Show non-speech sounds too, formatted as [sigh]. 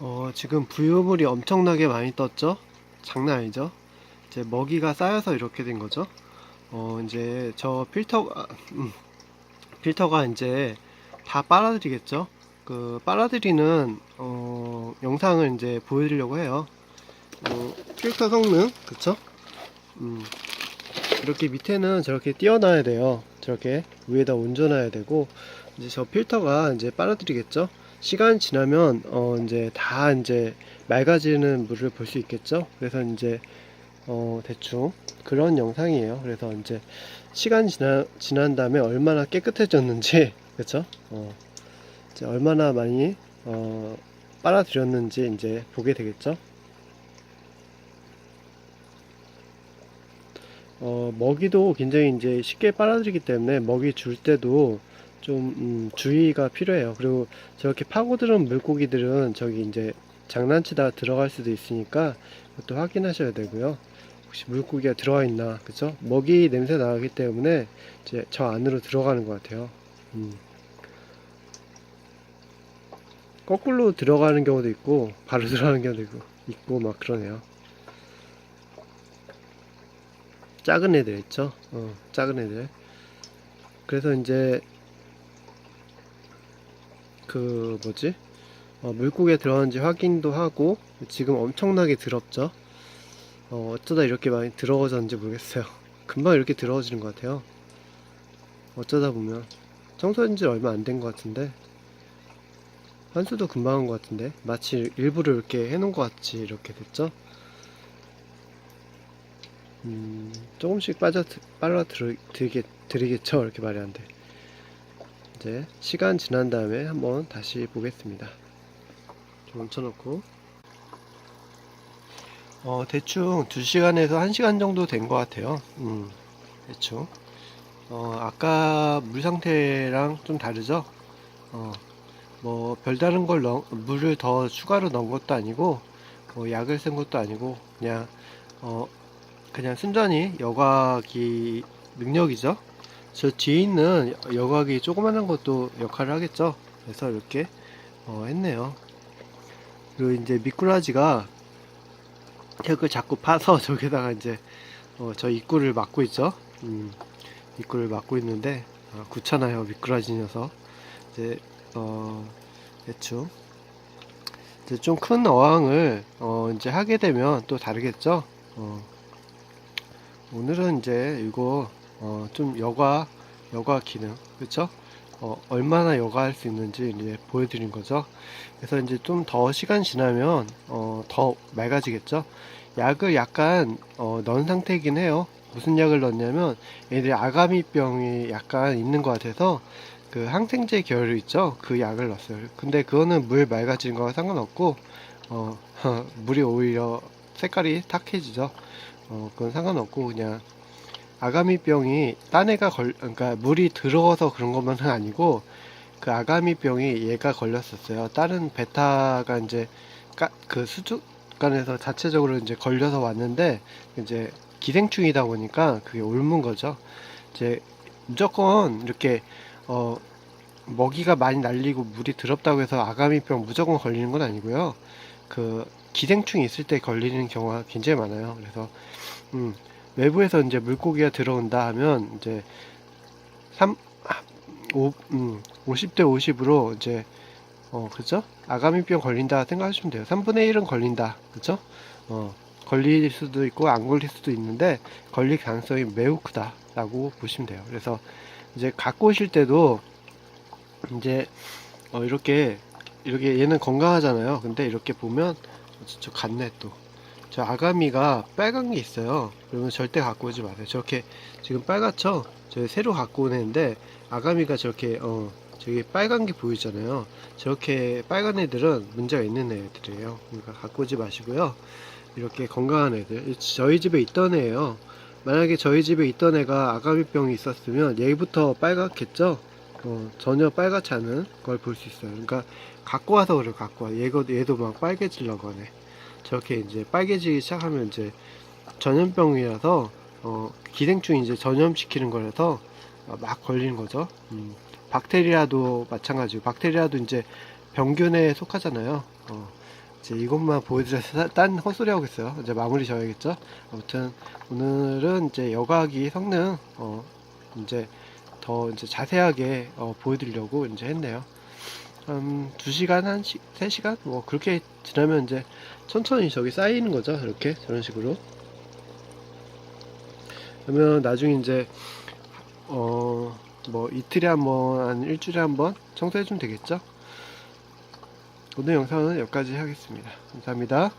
어, 지금 부유물이 엄청나게 많이 떴죠? 장난 아니죠? 이제 먹이가 쌓여서 이렇게 된 거죠? 어, 이제 저 필터가, 음, 필터가 이제 다 빨아들이겠죠? 그, 빨아들이는, 어, 영상을 이제 보여드리려고 해요. 어, 필터 성능, 그쵸? 음, 이렇게 밑에는 저렇게 띄워놔야 돼요. 저렇게 위에다 얹어놔야 되고, 이제 저 필터가 이제 빨아들이겠죠? 시간 지나면 어 이제 다 이제 맑아지는 물을 볼 수 있겠죠. 그래서 이제 어 대충 그런 영상이에요. 그래서 이제 시간 지나 지난 다음에 얼마나 깨끗해졌는지 [laughs] 그렇죠. 어 이제 얼마나 많이 어 빨아들였는지 이제 보게 되겠죠. 어 먹이도 굉장히 이제 쉽게 빨아들이기 때문에 먹이 줄 때도 좀 음, 주의가 필요해요. 그리고 저렇게 파고드는 물고기들은 저기 이제 장난치다 들어갈 수도 있으니까 그것도 확인하셔야 되고요. 혹시 물고기가 들어가 있나, 그죠? 먹이 냄새 나기 때문에 이제 저 안으로 들어가는 것 같아요. 음. 거꾸로 들어가는 경우도 있고, 바로 [laughs] 들어가는 경우도 있고, 있고 막 그러네요. 작은 애들 있죠? 어, 작은 애들. 그래서 이제 그 뭐지? 어, 물고기에 들어가는지 확인도 하고 지금 엄청나게 더럽죠? 어, 어쩌다 이렇게 많이 더러워졌는지 모르겠어요. [laughs] 금방 이렇게 더러워지는 것 같아요. 어쩌다 보면. 청소한 지 얼마 안 된 것 같은데. 한수도 금방 한 것 같은데. 마치 일부러 이렇게 해놓은 것 같이 이렇게 됐죠? 음, 조금씩 빠져 빨라 들이겠, 들이겠죠? 이렇게 말이 안돼 이제 시간 지난 다음에 한번 다시 보겠습니다. 좀 멈춰놓고 어 대충 2시간에서 1시간 정도 된 것 같아요. 음 대충 어 아까 물 상태랑 좀 다르죠? 어 뭐 별다른 걸 넣, 물을 더 추가로 넣은 것도 아니고 뭐 약을 쓴 것도 아니고 그냥 어 그냥 순전히 여과기 능력이죠. 저 뒤에 있는 여과기 조그만한 것도 역할을 하겠죠. 그래서 이렇게 어, 했네요. 그리고 이제 미꾸라지가 흙을 자꾸 파서 [laughs] 저기다가 이제 어, 저 입구를 막고 있죠. 음, 입구를 막고 있는데 아, 귀찮아요 미꾸라지 녀석. 이제 어, 대충 이제 좀 큰 어항을 어, 이제 하게 되면 또 다르겠죠. 어, 오늘은 이제 이거 어, 좀 여과 여과 기능 그쵸? 어, 얼마나 여과할 수 있는지 이제 보여드린 거죠. 그래서 이제 좀 더 시간 지나면 어, 더 맑아지겠죠? 약을 약간 어, 넣은 상태이긴 해요. 무슨 약을 넣냐면 얘들이 아가미병이 약간 있는 것 같아서 그 항생제 계열 있죠? 그 약을 넣었어요. 근데 그거는 물 맑아지는 거와 상관없고 어, [laughs] 물이 오히려 색깔이 탁해지죠? 어, 그건 상관없고 그냥 아가미병이 딴 애가 걸 그러니까 물이 들어와서 그런 것만은 아니고 그 아가미병이 얘가 걸렸었어요. 다른 베타가 이제 까, 그 수족관에서 자체적으로 이제 걸려서 왔는데 이제 기생충이다 보니까 그게 옮은 거죠. 이제 무조건 이렇게 어 먹이가 많이 날리고 물이 더럽다고 해서 아가미병 무조건 걸리는 건 아니고요. 그 기생충이 있을 때 걸리는 경우가 굉장히 많아요. 그래서 음 외부에서 이제 물고기가 들어온다 하면 이제 3 5, 음, 50대 50으로 이제 어 그죠? 아가미병 걸린다 생각하시면 돼요. 3분의 1은 걸린다. 그죠? 어 걸릴 수도 있고 안 걸릴 수도 있는데 걸릴 가능성이 매우 크다라고 보시면 돼요. 그래서 이제 갖고 오실 때도 이제 어 이렇게 이렇게 얘는 건강하잖아요. 근데 이렇게 보면 저 갔네 또. 저 아가미가 빨간 게 있어요. 그러면 절대 갖고 오지 마세요. 저렇게 지금 빨갛죠? 저 새로 갖고 온 애인데 아가미가 저렇게 어 저기 빨간 게 보이잖아요. 저렇게 빨간 애들은 문제가 있는 애들이에요. 그러니까 갖고 오지 마시고요. 이렇게 건강한 애들 저희 집에 있던 애예요. 만약에 저희 집에 있던 애가 아가미병이 있었으면 얘부터 빨갛겠죠? 어, 전혀 빨갛지 않은 걸 볼 수 있어요. 그러니까 갖고 와서 그래 갖고 와. 얘도 얘도 막 빨개지려고 하네. 저렇게 이제 빨개지기 시작하면 이제 전염병이라서 어, 기생충이 이제 전염시키는 거라서 어, 막 걸리는 거죠. 음, 박테리아도 마찬가지고 박테리아도 이제 병균에 속하잖아요. 어, 이제 이것만 보여드려서 딴 헛소리 하고 있어요. 이제 마무리 져야겠죠. 아무튼 오늘은 이제 여과기 성능 어 이제 더 이제 자세하게 어, 보여드리려고 이제 했네요. 한 2시간, 한 시, 3시간? 뭐, 그렇게 지나면 이제 천천히 저기 쌓이는 거죠. 이렇게, 저런 식으로. 그러면 나중에 이제, 어, 뭐, 이틀에 한 번, 한 일주일에 한 번 청소해 주면 되겠죠? 오늘 영상은 여기까지 하겠습니다. 감사합니다.